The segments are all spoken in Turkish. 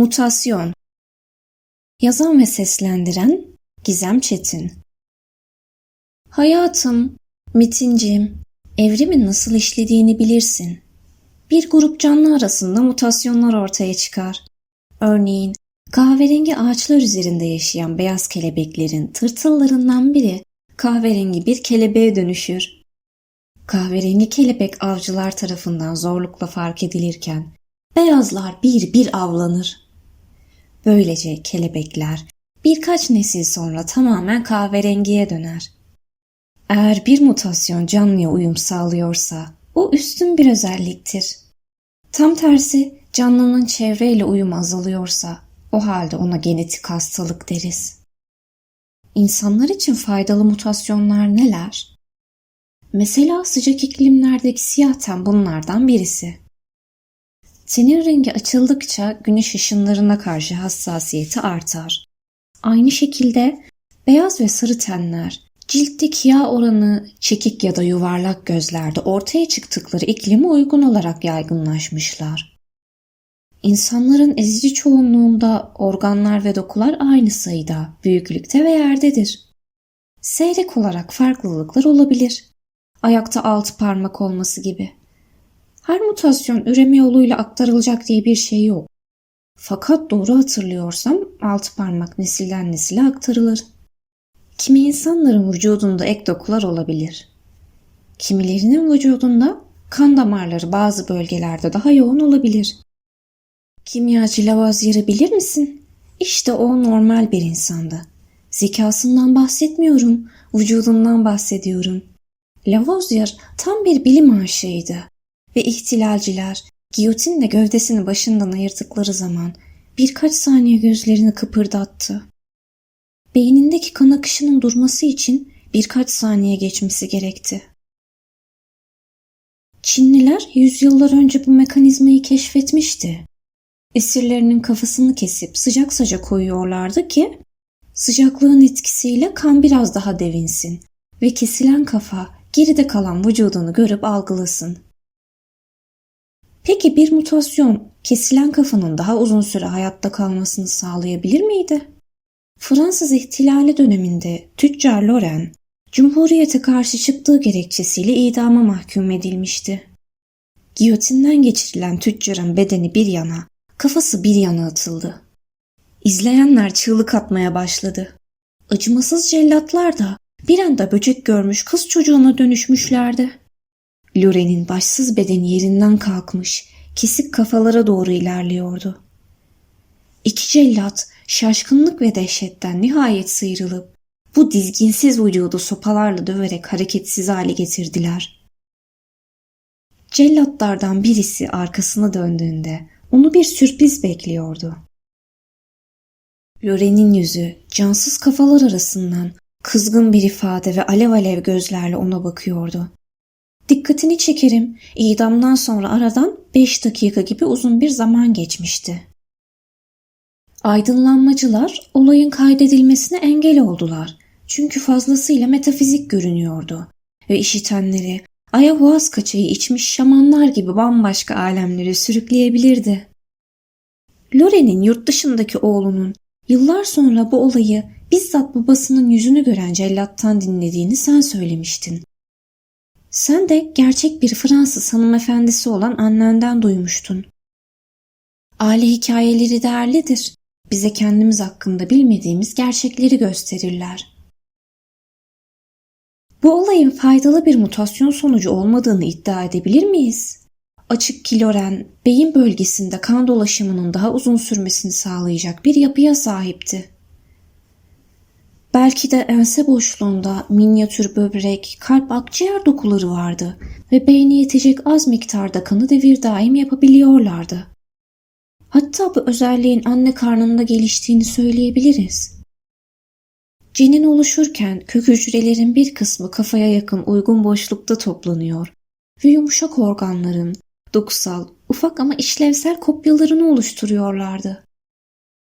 Mutasyon Yazan ve seslendiren Gizem Çetin Hayatım, Metincim, evrimin nasıl işlediğini bilirsin. Bir grup canlı arasında mutasyonlar ortaya çıkar. Örneğin kahverengi ağaçlar üzerinde yaşayan beyaz kelebeklerin tırtıllarından biri kahverengi bir kelebeğe dönüşür. Kahverengi kelebek avcılar tarafından zorlukla fark edilirken beyazlar bir bir avlanır. Böylece kelebekler birkaç nesil sonra tamamen kahverengiye döner. Eğer bir mutasyon canlıya uyum sağlıyorsa o üstün bir özelliktir. Tam tersi canlının çevreyle uyum azalıyorsa o halde ona genetik hastalık deriz. İnsanlar için faydalı mutasyonlar neler? Mesela sıcak iklimlerdeki siyah ten bunlardan birisi. Tenin rengi açıldıkça güneş ışınlarına karşı hassasiyeti artar. Aynı şekilde beyaz ve sarı tenler ciltteki yağ oranı çekik ya da yuvarlak gözlerde ortaya çıktıkları iklime uygun olarak yaygınlaşmışlar. İnsanların ezici çoğunluğunda organlar ve dokular aynı sayıda, büyüklükte ve yerdedir. Seyrek olarak farklılıklar olabilir. Ayakta altı parmak olması gibi. Her mutasyon üreme yoluyla aktarılacak diye bir şey yok. Fakat doğru hatırlıyorsam altı parmak nesilden nesile aktarılır. Kimi insanların vücudunda ek dokular olabilir. Kimilerinin vücudunda kan damarları bazı bölgelerde daha yoğun olabilir. Kimyacı Lavoisier'i bilir misin? İşte o normal bir insandı. Zekasından bahsetmiyorum, vücudundan bahsediyorum. Lavoisier tam bir bilim aşığıydı ve ihtilalciler giyotinle gövdesini başından ayırdıkları zaman birkaç saniye gözlerini kıpırdattı. Beynindeki kan akışının durması için birkaç saniye geçmesi gerekti. Çinliler yüzyıllar önce bu mekanizmayı keşfetmişti. Esirlerinin kafasını kesip sıcak saca koyuyorlardı ki sıcaklığın etkisiyle kan biraz daha devinsin ve kesilen kafa geride kalan vücudunu görüp algılasın. Peki bir mutasyon kesilen kafanın daha uzun süre hayatta kalmasını sağlayabilir miydi? Fransız ihtilali döneminde tüccar Loren, Cumhuriyete karşı çıktığı gerekçesiyle idama mahkum edilmişti. Giyotinden geçirilen tüccarın bedeni bir yana, kafası bir yana atıldı. İzleyenler çığlık atmaya başladı. Acımasız cellatlar da bir anda böcek görmüş kız çocuğuna dönüşmüşlerdi. Loren'in başsız bedeni yerinden kalkmış, kesik kafalara doğru ilerliyordu. İki cellat şaşkınlık ve dehşetten nihayet sıyrılıp bu dizginsiz vücudu sopalarla döverek hareketsiz hale getirdiler. Cellatlardan birisi arkasına döndüğünde onu bir sürpriz bekliyordu. Loren'in yüzü cansız kafalar arasından kızgın bir ifade ve alev alev gözlerle ona bakıyordu. Dikkatini çekerim, idamdan sonra aradan beş dakika gibi uzun bir zaman geçmişti. Aydınlanmacılar olayın kaydedilmesine engel oldular. Çünkü fazlasıyla metafizik görünüyordu ve işitenleri ayahuasca çayı içmiş şamanlar gibi bambaşka alemlere sürükleyebilirdi. Loren'in yurt dışındaki oğlunun yıllar sonra bu olayı bizzat babasının yüzünü gören cellattan dinlediğini sen söylemiştin. Sen de gerçek bir Fransız hanımefendisi olan annenden duymuştun. Aile hikayeleri değerlidir. Bize kendimiz hakkında bilmediğimiz gerçekleri gösterirler. Bu olayın faydalı bir mutasyon sonucu olmadığını iddia edebilir miyiz? Açık kiloren, beyin bölgesinde kan dolaşımının daha uzun sürmesini sağlayacak bir yapıya sahipti. Belki de ense boşluğunda minyatür böbrek, kalp akciğer dokuları vardı ve beyne yetecek az miktarda kanı devir daim yapabiliyorlardı. Hatta bu özelliğin anne karnında geliştiğini söyleyebiliriz. Cenin oluşurken kök hücrelerin bir kısmı kafaya yakın uygun boşlukta toplanıyor ve yumuşak organların dokusal, ufak ama işlevsel kopyalarını oluşturuyorlardı.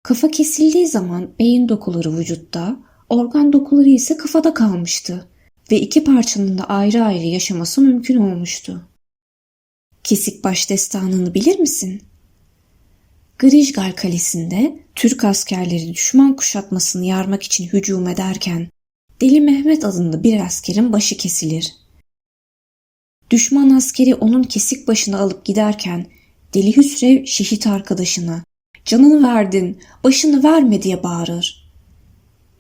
Kafa kesildiği zaman beyin dokuları vücutta, organ dokuları ise kafada kalmıştı ve iki parçanın da ayrı ayrı yaşaması mümkün olmuştu. Kesik baş destanını bilir misin? Grijgal Kalesi'nde Türk askerleri düşman kuşatmasını yarmak için hücum ederken Deli Mehmet adında bir askerin başı kesilir. Düşman askeri onun kesik başını alıp giderken Deli Hüsrev şehit arkadaşına canını verdin, başını verme diye bağırır.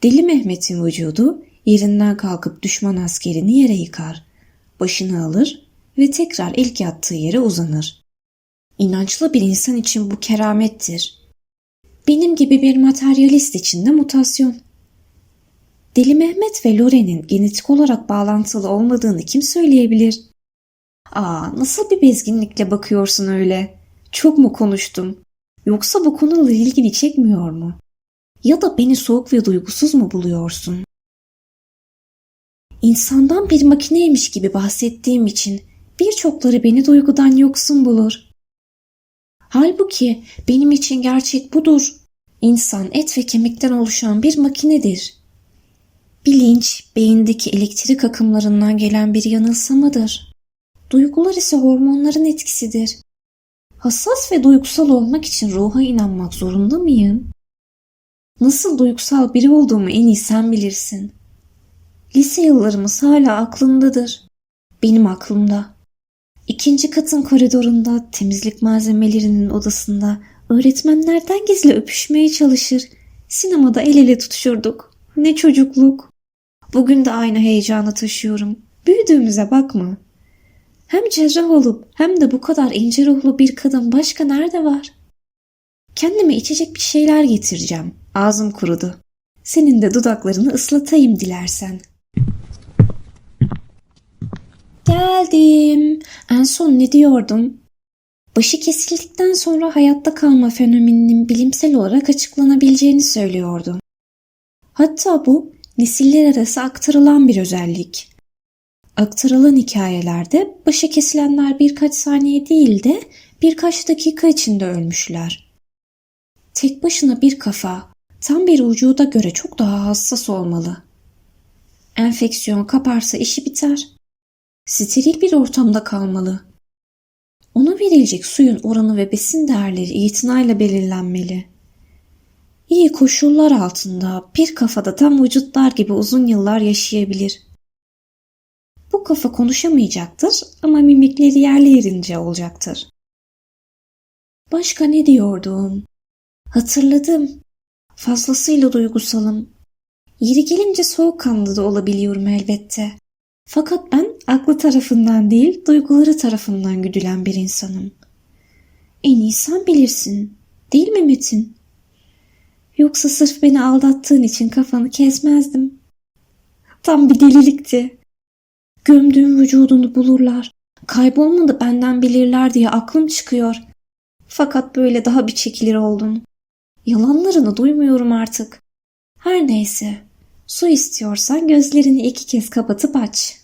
Deli Mehmet'in vücudu yerinden kalkıp düşman askerini yere yıkar. Başını alır ve tekrar ilk yattığı yere uzanır. İnançlı bir insan için bu keramettir. Benim gibi bir materyalist için de mutasyon. Deli Mehmet ve Loren'in genetik olarak bağlantılı olmadığını kim söyleyebilir? Aa, nasıl bir bezginlikle bakıyorsun öyle? Çok mu konuştum? Yoksa bu konuyla ilgini çekmiyor mu? Ya da beni soğuk ve duygusuz mu buluyorsun? İnsandan bir makineymiş gibi bahsettiğim için birçokları beni duygudan yoksun bulur. Halbuki benim için gerçek budur. İnsan et ve kemikten oluşan bir makinedir. Bilinç, beyindeki elektrik akımlarından gelen bir yanılsamadır. Duygular ise hormonların etkisidir. Hassas ve duygusal olmak için ruha inanmak zorunda mıyım? Nasıl duygusal biri olduğumu en iyi sen bilirsin. Lise yıllarımız hala aklımdadır. Benim aklımda. İkinci katın koridorunda, temizlik malzemelerinin odasında öğretmenlerden gizli öpüşmeye çalışır. Sinemada el ele tutuşurduk. Ne çocukluk. Bugün de aynı heyecanı taşıyorum. Büyüdüğümüze bakma. Hem cerrah olup hem de bu kadar ince ruhlu bir kadın başka nerede var? Kendime içecek bir şeyler getireceğim. Ağzım kurudu. Senin de dudaklarını ıslatayım dilersen. Geldim. En son ne diyordum? Başı kesildikten sonra hayatta kalma fenomeninin bilimsel olarak açıklanabileceğini söylüyordum. Hatta bu nesiller arası aktarılan bir özellik. Aktarılan hikayelerde başı kesilenler birkaç saniye değil de birkaç dakika içinde ölmüşler. Tek başına bir kafa tam bir vücuda göre çok daha hassas olmalı. Enfeksiyon kaparsa işi biter. Steril bir ortamda kalmalı. Ona verilecek suyun oranı ve besin değerleri itinayla belirlenmeli. İyi koşullar altında bir kafada tam vücutlar gibi uzun yıllar yaşayabilir. Bu kafa konuşamayacaktır ama mimikleri yerli yerince olacaktır. Başka ne diyordum? Hatırladım. Fazlasıyla duygusalım. Yeri gelince soğukkanlı da olabiliyorum elbette. Fakat ben aklı tarafından değil, duyguları tarafından güdülen bir insanım. En iyi sen bilirsin, değil mi Metin? Yoksa sırf beni aldattığın için kafanı kesmezdim. Tam bir delilikti. Gömdüğüm vücudunu bulurlar. Kaybolmadı benden bilirler diye aklım çıkıyor. Fakat böyle daha bir çekilir oldun. Yalanlarını duymuyorum artık. Her neyse. Su istiyorsan gözlerini iki kez kapatıp aç.